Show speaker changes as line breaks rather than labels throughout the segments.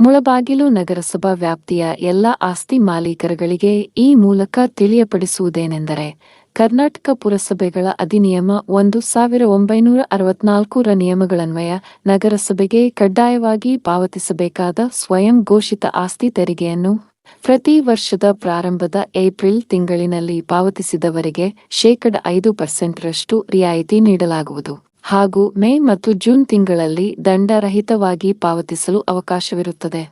ಮುಳಬಾಗಿಲು ನಗರಸಭಾ ವ್ಯಾಪ್ತಿಯ ಎಲ್ಲ ಆಸ್ತಿ ಮಾಲೀಕರುಗಳಿಗೆ ಈ ಮೂಲಕ ತಿಳಿಯಪಡಿಸುವುದೇನೆಂದರೆ, ಕರ್ನಾಟಕ ಪುರಸಭೆಗಳ ಅಧಿನಿಯಮ ಒಂದು ಸಾವಿರ ಒಂಬೈನೂರ ಅರವತ್ನಾಲ್ಕರ ನಿಯಮಗಳನ್ವಯ ನಗರಸಭೆಗೆ ಕಡ್ಡಾಯವಾಗಿ ಪಾವತಿಸಬೇಕಾದ ಸ್ವಯಂ ಘೋಷಿತ ಆಸ್ತಿ ತೆರಿಗೆಯನ್ನು ಪ್ರತಿ ವರ್ಷದ ಪ್ರಾರಂಭದ ಏಪ್ರಿಲ್ ತಿಂಗಳಿನಲ್ಲಿ ಪಾವತಿಸಿದವರಿಗೆ ಶೇಕಡ ಐದು ಪರ್ಸೆಂಟ್ರಷ್ಟು ರಿಯಾಯಿತಿ ನೀಡಲಾಗುವುದು. ಹಾಗೂ ಮೇ ಮತ್ತು ಜೂನ್ ತಿಂಗಳಲ್ಲಿ ದಂಡರಹಿತವಾಗಿ ಪಾವತಿಸಲು ಅವಕಾಶವಿರುತ್ತದೆ.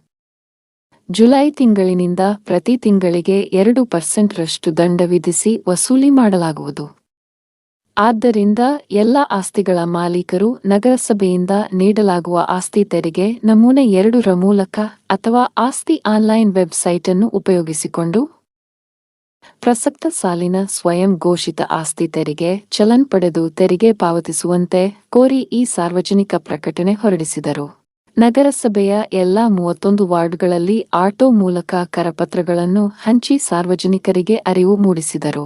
ಜುಲೈ ತಿಂಗಳಿನಿಂದ ಪ್ರತಿ ತಿಂಗಳಿಗೆ ಎರಡು ಪರ್ಸೆಂಟ್ರಷ್ಟು ದಂಡ ವಿಧಿಸಿ ವಸೂಲಿ ಮಾಡಲಾಗುವುದು. ಆದ್ದರಿಂದ ಎಲ್ಲ ಆಸ್ತಿಗಳ ಮಾಲೀಕರು ನಗರಸಭೆಯಿಂದ ನೀಡಲಾಗುವ ಆಸ್ತಿ ತೆರಿಗೆ ನಮೂನೆ ಎರಡರ ಮೂಲಕ ಅಥವಾ ಆಸ್ತಿ ಆನ್ಲೈನ್ ವೆಬ್ಸೈಟ್ ಅನ್ನು ಉಪಯೋಗಿಸಿಕೊಂಡು ಪ್ರಸಕ್ತ ಸಾಲಿನ ಸ್ವಯಂ ಘೋಷಿತ ಆಸ್ತಿ ತೆರಿಗೆ, ಚಲನ್ ಪಡೆದು ತೆರಿಗೆ ಪಾವತಿಸುವಂತೆ ಕೋರಿ ಈ ಸಾರ್ವಜನಿಕ ಪ್ರಕಟಣೆ ಹೊರಡಿಸಿದರು. ನಗರಸಭೆಯ ಎಲ್ಲಾ ಮೂವತ್ತೊಂದು ವಾರ್ಡ್ಗಳಲ್ಲಿ ಆಟೋ ಮೂಲಕ ಕರಪತ್ರಗಳನ್ನು ಹಂಚಿ ಸಾರ್ವಜನಿಕರಿಗೆ ಅರಿವು ಮೂಡಿಸಿದರು.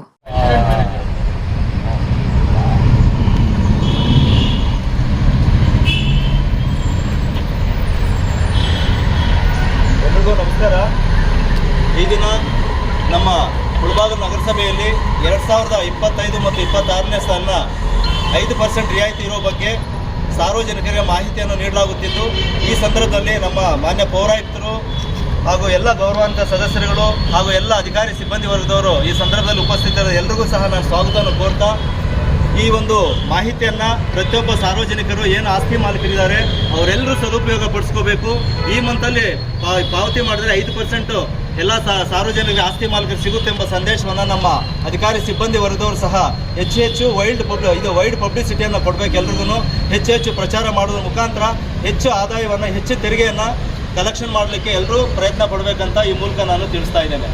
ಈ ದಿನ ನಮ್ಮ ಮುಳಬಾಗಿಲು ನಗರಸಭೆಯಲ್ಲಿ ಎರಡು ಸಾವಿರದ ಇಪ್ಪತ್ತೈದು ಮತ್ತು ಇಪ್ಪತ್ತಾರನೇ ಸಾಲಿನ ಐದು ಪರ್ಸೆಂಟ್ ರಿಯಾಯಿತಿ ಇರೋ ಬಗ್ಗೆ ಸಾರ್ವಜನಿಕರಿಗೆ ಮಾಹಿತಿಯನ್ನು ನೀಡಲಾಗುತ್ತಿದ್ದು, ಈ ಸಂದರ್ಭದಲ್ಲಿ ನಮ್ಮ ಮಾನ್ಯ ಪೌರಾಯುಕ್ತರು ಹಾಗೂ ಎಲ್ಲ ಗೌರವಾನ್ವಿತ ಸದಸ್ಯರುಗಳು ಹಾಗೂ ಎಲ್ಲ ಅಧಿಕಾರಿ ಸಿಬ್ಬಂದಿ ವರ್ಗದವರು ಈ ಸಂದರ್ಭದಲ್ಲಿ ಉಪಸ್ಥಿತರ ಎಲ್ರಿಗೂ ಸಹ ನಾನು ಸ್ವಾಗತವನ್ನು ಕೋರ್ತಾ ಈ ಒಂದು ಮಾಹಿತಿಯನ್ನ ಪ್ರತಿಯೊಬ್ಬ ಸಾರ್ವಜನಿಕರು ಏನು ಆಸ್ತಿ ಮಾಲೀಕರಿದ್ದಾರೆ, ಅವರೆಲ್ಲರೂ ಸದುಪಯೋಗ ಪಡಿಸ್ಕೋಬೇಕು. ಈ ಅಲ್ಲಿ ಪಾವತಿ ಮಾಡಿದ್ರೆ ಐದು ಪರ್ಸೆಂಟ್ ಎಲ್ಲ ಸಾರ್ವಜನಿಕ ಆಸ್ತಿ ಮಾಲೀಕರು ಸಿಗುತ್ತೆ ಎಂಬ ಸಂದೇಶವನ್ನು ನಮ್ಮ ಅಧಿಕಾರಿ ಸಿಬ್ಬಂದಿ ವರ್ಗದವರು ಸಹ ಹೆಚ್ಚು ಹೆಚ್ಚು ವೈಲ್ಡ್ ಪಬ್ಲಿ ಇದು ವೈಲ್ಡ್ ಪಬ್ಲಿಸಿಟಿಯನ್ನು ಕೊಡಬೇಕು ಎಲ್ರಿಗೂ ಹೆಚ್ಚು ಹೆಚ್ಚು ಪ್ರಚಾರ ಮಾಡೋದ್ರ ಮುಖಾಂತರ ಹೆಚ್ಚು ಆದಾಯವನ್ನು, ಹೆಚ್ಚು ತೆರಿಗೆಯನ್ನು ಕಲೆಕ್ಷನ್ ಮಾಡಲಿಕ್ಕೆ ಎಲ್ಲರೂ ಪ್ರಯತ್ನ ಪಡಬೇಕಂತ ಈ ಮೂಲಕ ನಾನು ತಿಳಿಸ್ತಾ ಇದ್ದೇನೆ.